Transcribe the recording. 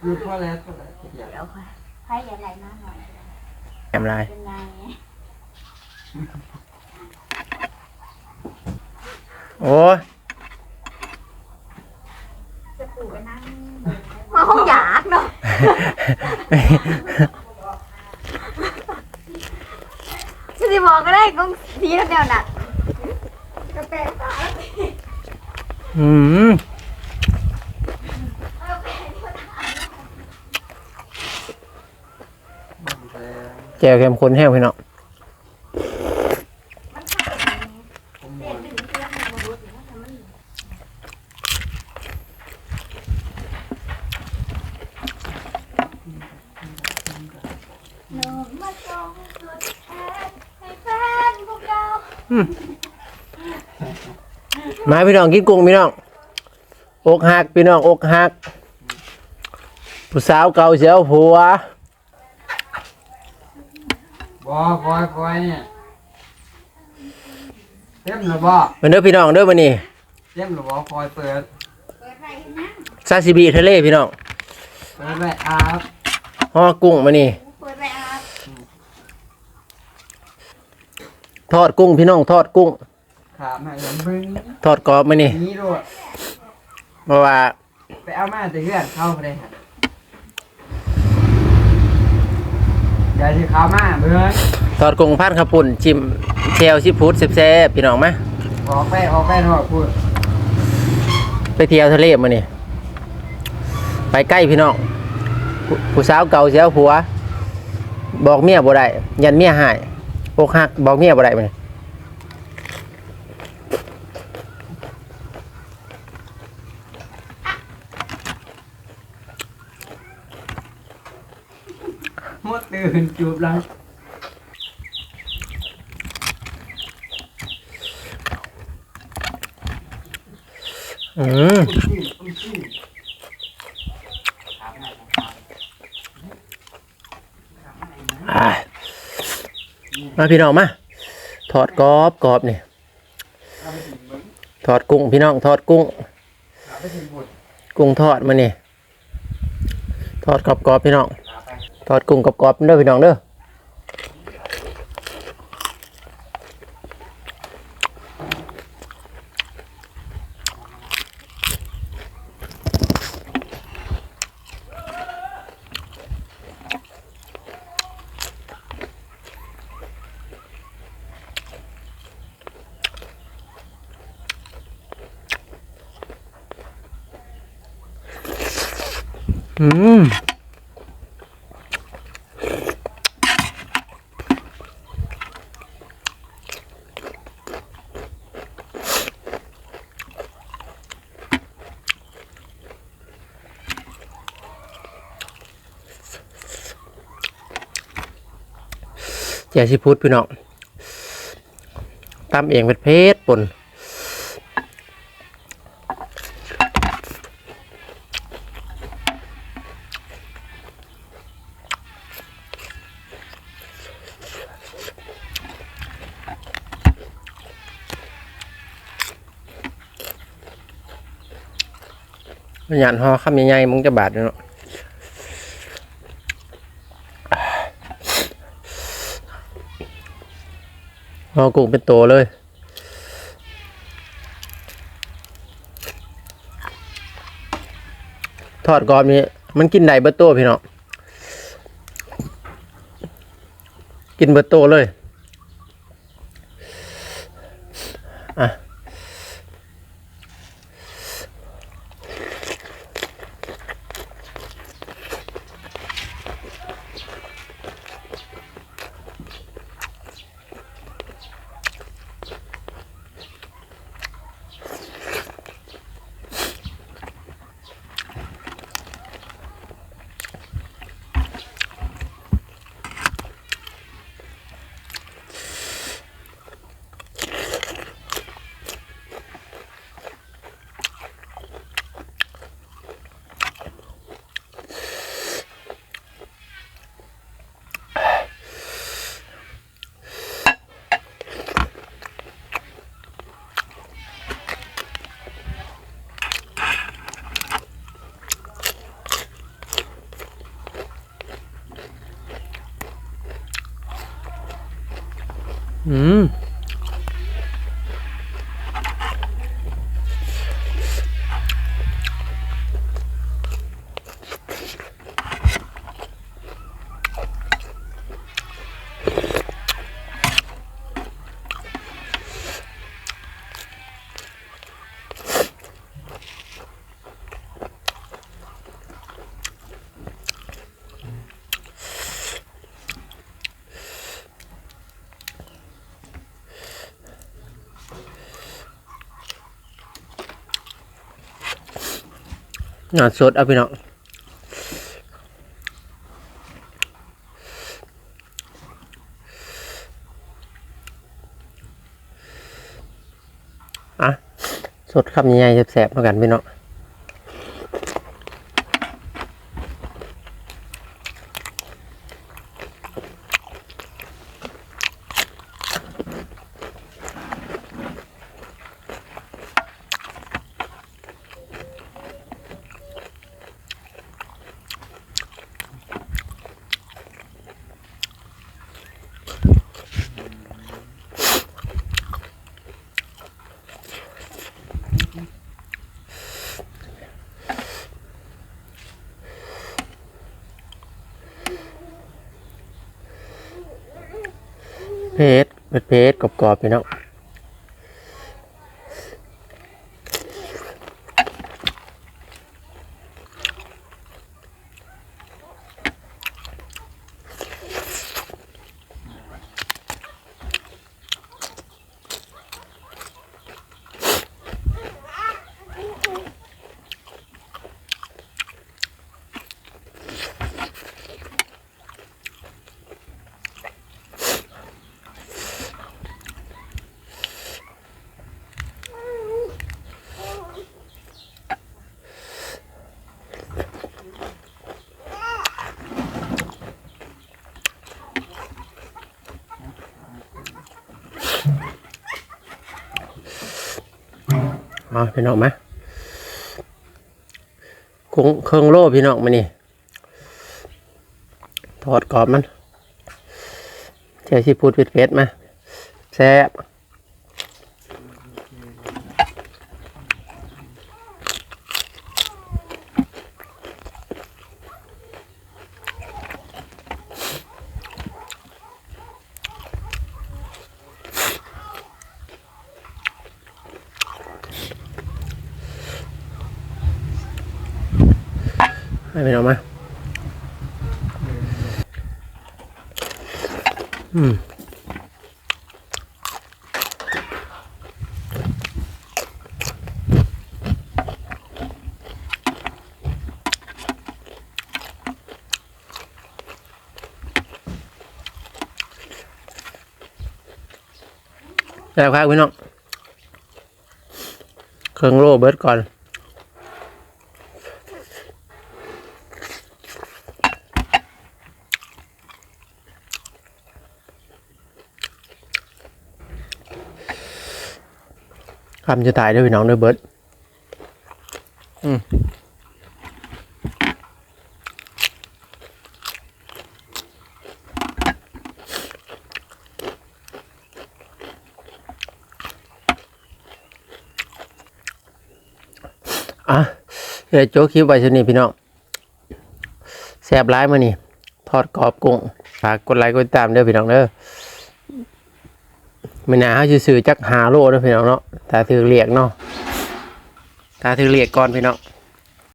คือพอแล้วพอแล้วเดี๋ยวเดี๋ยวค่ะให้อย่าไหลมากหน่อยแอมลายเป็นไงโอ้ยจะปลูกไปนั่งมาห้องอยากเนาะฉันจะบอกก็ได้กงสีแล้วเดียวน่ะกระแปะตาแล้ว อืม วเข้มข้นแห้งพี่น้องผมหมดหนูมาส่งสุดแทนให้แฟนพวกเรามาพี่น้องกินกุ้งพี่น้องอกหักพี่น้องอกหักผู้สาวเก่าเสียวผัว บอคอยคอยเนี่ยเต็มหรือบ่มาเด้อพี่น้องเด้อมานี่เต็มหรือบ่คอยเปิดเปิดไรนะซาซิบิทะเลพี่น้องเปิดไว้อาบห่อกุ้งมานี่เปิดไรอาบทอดกุ้งพี่น้องทอดกุ้งขามาอย่างมึงทอดกรอบมานี่นี้ด้วยเพราะว่า ไปเอามาแต่เพื่อนเข้าไปได้ฮะ อย่าที่เข้ามาเบื่อทอดกุ้งพันข้าวปุ่นชิมแชวชิพุดแซ่บๆพี่น้องมาออกไปออกไปทอดพูดไปเที่ยวทะเลมานี่ไปใกล้พี่น้องผู้ผู้สาวเก่าเสียวผัว บอกเมียบ่ได้ยันเมียหายอกหักบอกเมียบ่ได้มานี่ ตื่นจูบแล้วอืมอ่ามาพี่น้องมาทอดกรอบกรอบนี่ทอดกุ้งพี่น้องทอดกุ้ง กุ้งทอดมานี่ทอดกรอบกรอบพี่น้อง ทอดกุ้งกรอบกรอบๆเด้อพี่น้องเด้อ อืมแจ่สิพุดพี่น้องตำเองเป็นเพชรปนหยานหอคำใหญ่ๆมึงจะบาดเนาะ ห่อกุ้งเป็นตัวเลยทอดกรอบนี้มันกินได้เบอร์โต้พี่เนาะกินเบอร์โต้เลย อะ อื งานสดเอาพี่น้องอะสดคำใหญ่ๆแสบๆเหมือนกันพี่น้อง เพชรเป็ดเพชรกรอบๆพี่น้อง อาพี่น้องมาคงเครื่องโล่พี่น้องมานี่ถอดกรอบมันเจ้าชีพูดเป็ดๆมาแซ่บ ให้พี่น้องมา อืมแล้วครับพี่น้องเครื่องโล่เบิร์ดก่อน คำจะตายด้วยพี่น้องด้วยเบิร์ดอืมอะเดี๋ยวโจ๊กคลิปไว้ชนี้พี่น้องแซบร้ายมานี่ ทอดกรอบกุ้งฝากกดไลค์กดติดตามเด้อพี่น้องเด้อไม่น่าเขาจะซื้อจักหาโลเด้อพี่น้องเนาะตาถือเรียกเนาะตาถือเรียกก่อนพี่น้อง